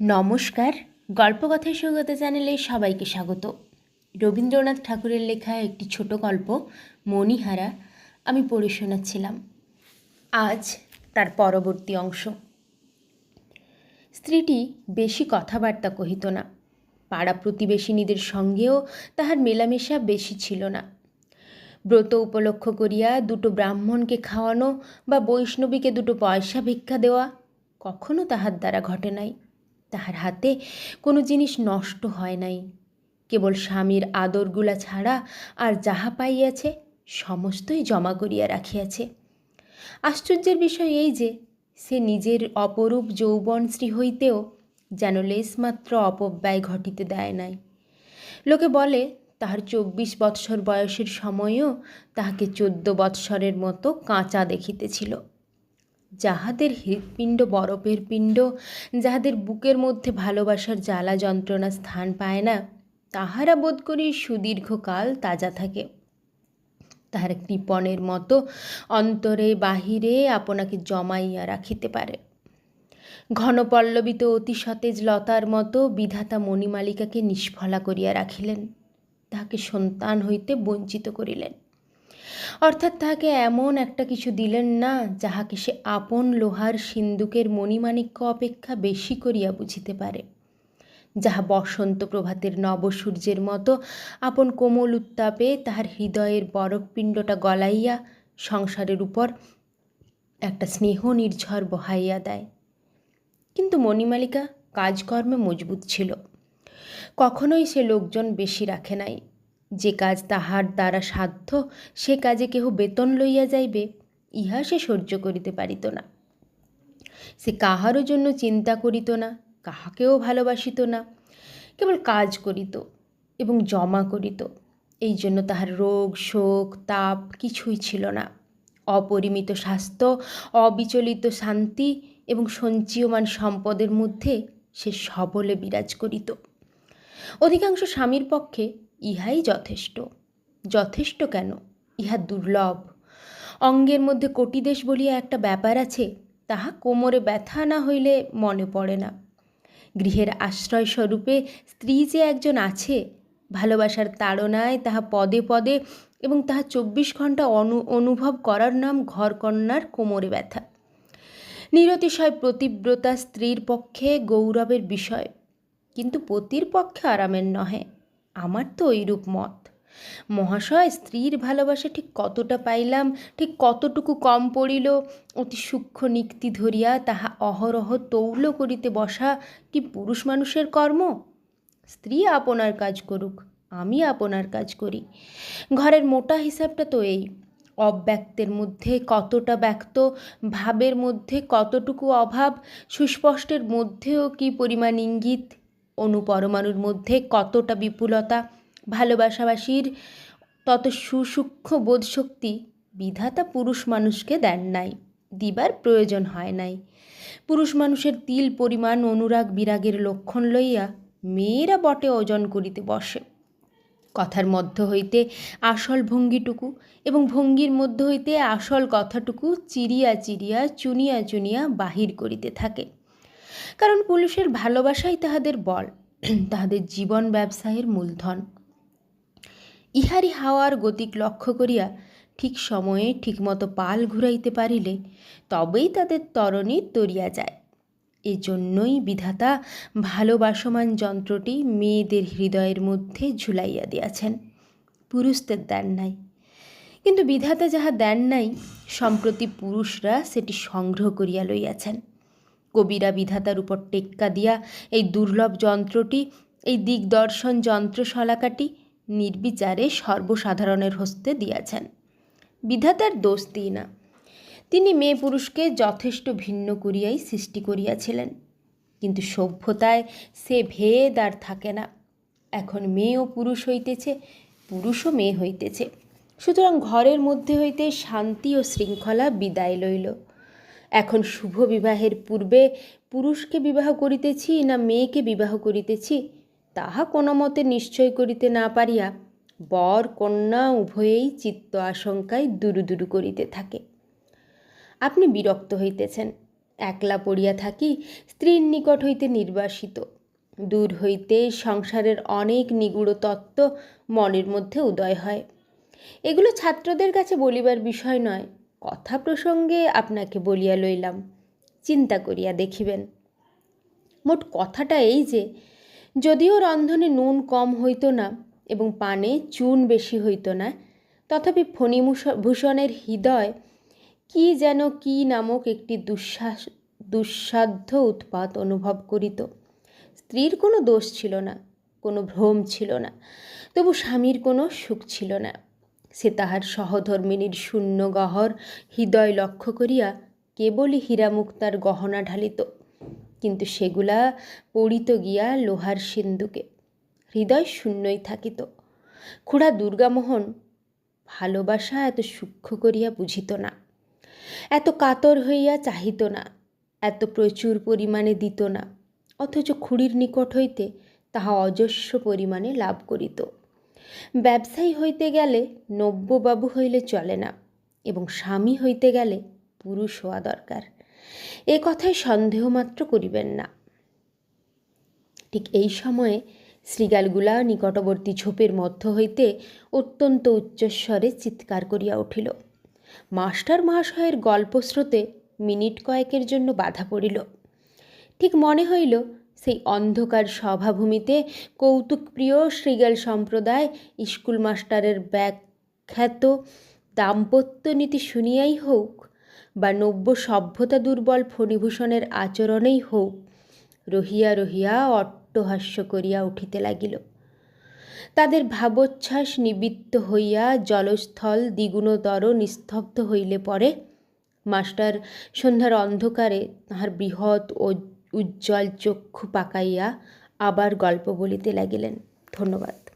নমস্কার। গল্পকথার সৌগত চ্যানেলে সবাইকে স্বাগত। রবীন্দ্রনাথ ঠাকুরের লেখা একটি ছোট গল্প, মণিহারা, আমি পড়ে শোনাচ্ছিলাম। আজ তার পরবর্তী অংশ। স্ত্রীটি বেশি কথাবার্তা কহিত না। পাড়া প্রতিবেশিনীদের সঙ্গেও তাহার মেলামেশা বেশি ছিল না। ব্রত উপলক্ষ করিয়া দুটো ব্রাহ্মণকে খাওয়ানো বা বৈষ্ণবীকে দুটো পয়সা ভিক্ষা দেওয়া কখনো তাহার দ্বারা ঘটে নাই। তাহার হাতে কোনো জিনিস নষ্ট হয় নাই। কেবল স্বামীর আদরগুলা ছাড়া আর যাহা পাইয়াছে, সমস্তই জমা করিয়া রাখিয়াছে। আশ্চর্যের বিষয় এই যে, সে নিজের অপরূপ যৌবনশ্রী হইতেও যেন লেশমাত্র অপব্যয় ঘটিতে দেয় নাই। লোকে বলে, তাহার চব্বিশ বৎসর বয়সের সময়ও তাহাকে চোদ্দ বৎসরের মতো কাঁচা দেখিতেছিল। যাহাদের হৃৎপিণ্ড বরফের পিণ্ড, যাহাদের বুকের মধ্যে ভালোবাসার জ্বালা যন্ত্রণা স্থান পায় না, তাহারা বোধ করি সুদীর্ঘকাল তাজা থাকে। তাহার কৃপণের মতো অন্তরে বাহিরে আপনাকে জমাইয়া রাখিতে পারে। ঘনপল্লবিত অতি সতেজ লতার মতো বিধাতা মণিমালিকাকে নিষ্ফলা করিয়া রাখিলেন। তাহাকে সন্তান হইতে বঞ্চিত করিলেন। অর্থাৎ তাহাকে এমন একটা কিছু দিলেন না, যাহাকে সে আপন লোহার সিন্দুকের মণিমাণিক্য অপেক্ষা বেশি করিয়া বুঝিতে পারে। যাহা বসন্ত প্রভাতের নবসূর্যের মতো আপন কোমল উত্তাপে তাহার হৃদয়ের বরফপিণ্ডটা গলাইয়া সংসারের উপর একটা স্নেহ নির্ঝর বহাইয়া দেয়। কিন্তু মণিমালিকা কাজকর্মে মজবুত ছিল। কখনোই সে লোকজন বেশি রাখে নাই। যে কাজ তাহার দ্বারা সাধ্য, সে কাজে কেহ বেতন লইয়া যাইবে, ইহা সে সহ্য করিতে পারিত না। সে কাহারও জন্য চিন্তা করিত না, কাহাকেও ভালোবাসিত না, কেবল কাজ করিত এবং জমা করিত। এই জন্য তাহার রোগ, শোক, তাপ কিছুই ছিল না। অপরিমিত স্বাস্থ্য, অবিচলিত শান্তি এবং সঞ্চীয়মান সম্পদের মধ্যে সে সবলে বিরাজ করিত। অধিকাংশ স্বামীর পক্ষে ইহাই যথেষ্ট। যথেষ্ট কেন? ইহা দুর্লভ। অঙ্গের মধ্যে কোটিদেশ বলিয়া একটা ব্যাপার আছে, তাহা কোমরে ব্যথা না হইলে মনে পড়ে না। গৃহের আশ্রয় স্বরূপে স্ত্রী যে একজন আছে, ভালোবাসার তাড়নায় তাহা পদে পদে এবং তাহা চব্বিশ ঘণ্টা অনু, অনুভব করার নাম ঘরকন্যার কোমরে ব্যথা। নিরতিশয় প্রতিব্রতা স্ত্রীর পক্ষে গৌরবের বিষয়, কিন্তু পতির পক্ষে আরামের নহে। আমার তো ঐরূপ মত। মহাশয়, স্ত্রীর ভালোবাসা ঠিক কতটা পাইলাম, ঠিক কতটুকু কম পড়িল, অতি সূক্ষ্ম নিক্তি ধরিয়া তাহা অহরহ তৌল করিতে বসা কি পুরুষ মানুষের কর্ম? স্ত্রী আপনার কাজ করুক, আমি আপনার কাজ করি। ঘরের মোটা হিসাবটা তো এই, অব্যক্তের মধ্যে কতটা ব্যক্ত, ভাবের মধ্যে কতটুকু অভাব, সুস্পষ্টের মধ্যেও কি পরিমাণ ইঙ্গিত অনুপরমাণুর মধ্যে কতটা বিপুলতা, ভালোবাসাবাসীর তত সুসূক্ষ্ম বোধশক্তি বিধাতা পুরুষ মানুষকে দেন নাই, দিবার প্রয়োজন হয় নাই। পুরুষ মানুষের তিল পরিমাণ, অনুরাগ বিরাগের লক্ষণ লইয়া মেয়েরা বটে ওজন করিতে বসে। কথার মধ্য হইতে আসল ভঙ্গিটুকু এবং ভঙ্গির মধ্য হইতে আসল কথাটুকু চিরিয়া চিরিয়া, চুনিয়া চুনিয়া বাহির করিতে থাকে। কারণ পুরুষের ভালোবাসাই তাহাদের বল, তাহাদের জীবন ব্যবসায়ের মূলধন। ইহারি হাওয়ার গতিক লক্ষ্য করিয়া ঠিক সময়ে ঠিকমতো পাল ঘুরাইতে পারিলে তবেই তাদের তরণী তরিয়া যায়। এজন্যই বিধাতা ভালোবাসমান যন্ত্রটি মেয়েদের হৃদয়ের মধ্যে ঝুলাইয়া দিয়াছেন। পুরুষদের দেন নাই। কিন্তু বিধাতা যাহা দেন নাই, সম্প্রতি পুরুষরা সেটি সংগ্রহ করিয়া লইয়াছেন। কবিরা বিধাতার উপর টেক্কা দিয়া এই দুর্লভ যন্ত্রটি, এই দিগদর্শন যন্ত্রশলাকাটি নির্বিচারে সর্বসাধারণের হস্তে দিয়াছেন। বিধাতার দোষ দিই না। তিনি মেয়ে পুরুষকে যথেষ্ট ভিন্ন করিয়াই সৃষ্টি করিয়াছিলেন। কিন্তু সভ্যতায় সে ভেদ আর থাকে না। এখন মেয়ে ও পুরুষ হইতেছে, পুরুষও মেয়ে হইতেছে। সুতরাং ঘরের মধ্যে হইতে শান্তি ও শৃঙ্খলা বিদায় লইল। এখন শুভ বিবাহের পূর্বে পুরুষকে বিবাহ করিতেছি না মেয়েকে বিবাহ করিতেছি, তাহা কোনো মতে নিশ্চয় করিতে না পারিয়া বর, কন্যা উভয়েই চিত্ত আশঙ্কায় দুরু দুরু করিতে থাকে। আপনি বিরক্ত হইতেছেন, একলা পড়িয়া থাকি, স্ত্রীর নিকট হইতে নির্বাসিত। দূর হইতে সংসারের অনেক নিগুড় তত্ত্ব মনের মধ্যে উদয় হয়। এগুলো ছাত্রদের কাছে বলিবার বিষয় নয় কথা প্রসঙ্গে আপনাকে বলিয়া লইলাম, চিন্তা করিয়া দেখিবেন। মোট কথাটা এই যে, যদিও রন্ধনে নুন কম হইতো না এবং পানে চুন বেশি হইতো না, তথাপি ফণিভূষণের হৃদয় কি যেন কি নামক একটি দুঃশ্বাস দুঃসাধ্য উৎপাত অনুভব করিত। স্ত্রীর কোনো দোষ ছিল না, কোনো ভ্রম ছিল না, তবু স্বামীর কোনো সুখ ছিল না। সে তাহার সহধর্মিনীর শূন্য গহর হৃদয় লক্ষ্য করিয়া কেবলই হীরামুক্তার গহনা ঢালিত। কিন্তু সেগুলা পড়িত গিয়া লোহার সিন্ধুকে। হৃদয় শূন্যই থাকিত। খুড়া দুর্গামোহন ভালোবাসা এত সূক্ষ্ম করিয়া বুঝিত না। এত কাতর হইয়া চাহিত না। এত প্রচুর পরিমাণে দিত না। অথচ খুড়ির নিকট হইতে তাহা অজস্র পরিমাণে লাভ করিত। ব্যবসায়ী হইতে গেলে নব্যবাবু হইলে চলে না এবং স্বামী হইতে গেলে পুরুষ হওয়া দরকার। এ কথায় সন্দেহ মাত্র করিবেন না। ঠিক এই সময়ে শ্রীগালগুলা নিকটবর্তী ঝোপের মধ্য হইতে অত্যন্ত উচ্চস্বরে চিৎকার করিয়া উঠিল। মাস্টার মহাশয়ের গল্পস্রোতে মিনিট কয়েকের জন্য বাধা পড়িল। ঠিক মনে হইল সেই অন্ধকার সভাভূমিতে কৌতুকপ্রিয় শ্রীগাল সম্প্রদায় স্কুল মাস্টারের ব্যাখ্যাত দাম্পত্য নীতি শুনিয়াই হোক বা নব্য সভ্যতা দুর্বল ফণিভূষণের আচরণেই হোক, রহিয়া রহিয়া অট্টহাস্য করিয়া উঠিতে লাগিল। তাদের ভাবোচ্ছ্বাস নিবৃত্ত হইয়া জলস্থল দ্বিগুণতর নিস্তব্ধ হইলে পরে মাস্টার সন্ধ্যার অন্ধকারে তাহার বৃহৎ ও উজ্জ্বল চক্ষু পাকাইয়া আবার গল্প বলিতে লাগিলেন। ধন্যবাদ।